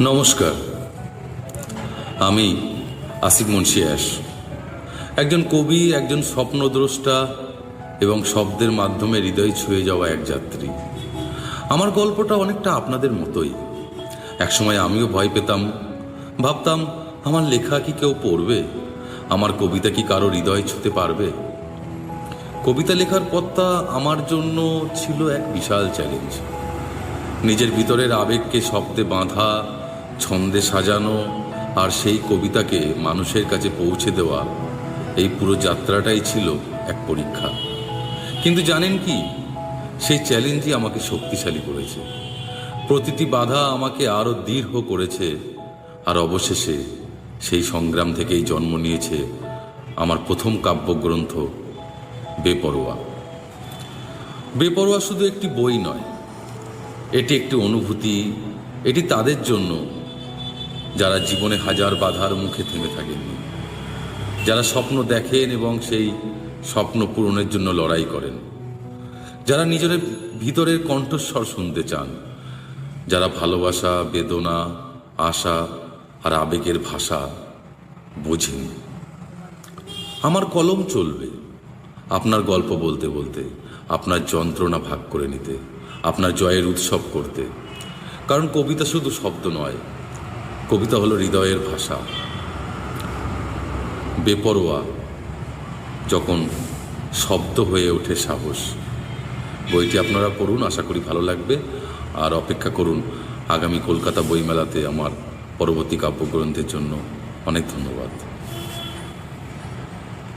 নমস্কার। আমি আসিফ মুন্সিয়াস একজন কবি, একজন স্বপ্নদ্রষ্টা এবং শব্দের মাধ্যমে হৃদয় ছুঁয়ে যাওয়া এক যাত্রী। আমার গল্পটা অনেকটা আপনাদের মতোই। একসময় আমিও ভয় পেতাম। ভাবতাম, আমার লেখা কি কেউ পড়বে? আমার কবিতা কি কারও হৃদয় ছুঁতে পারবে? কবিতা লেখার পথটা আমার জন্য ছিল এক বিশাল চ্যালেঞ্জ নিজের ভিতরের আবেগকে শব্দে বাঁধা ছন্দে সাজানো আর সেই কবিতাকে মানুষের কাছে পৌঁছে দেওয়া, এই পুরো যাত্রাটাই ছিল এক পরীক্ষা। কিন্তু জানেন কি? সেই চ্যালেঞ্জই আমাকে শক্তিশালী করেছে। প্রতিটি বাধা আমাকে আরও দৃঢ় করেছে আর অবশেষে সেই সংগ্রাম থেকেই জন্ম নিয়েছে আমার প্রথম কাব্যগ্রন্থ, বেপরোয়া। বেপরোয়া শুধু একটি বই নয়, এটি একটি অনুভূতি, এটি তাদের জন্য যারা জীবনে হাজার বাধার মুখে থেমে থাকেননি। যারা স্বপ্ন দেখেন এবং সেই স্বপ্ন পূরণের জন্য লড়াই করেন। যারা নিজের ভিতরের কণ্ঠস্বর শুনতে চান। যারা ভালোবাসা, বেদনা, আশা আর আবেগের ভাষা বোঝেন। আমার কলম চলবে। আপনার গল্প বলতে বলতে, আপনার যন্ত্রণা ভাগ করে নিতে, আপনার জয়ের উৎসব করতে। কারণ কবিতা শুধু শব্দ নয় কবিতা হলো হৃদয়ের ভাষা। বেপরোয়া যখন শব্দ হয়ে ওঠে সাহস। বইটি আপনারা পড়ুন, আশা করি ভালো লাগবে। আর অপেক্ষা করুন, আগামী কলকাতা বইমেলাতে আমার পরবর্তী কাব্যগ্রন্থের জন্য অনেক ধন্যবাদ।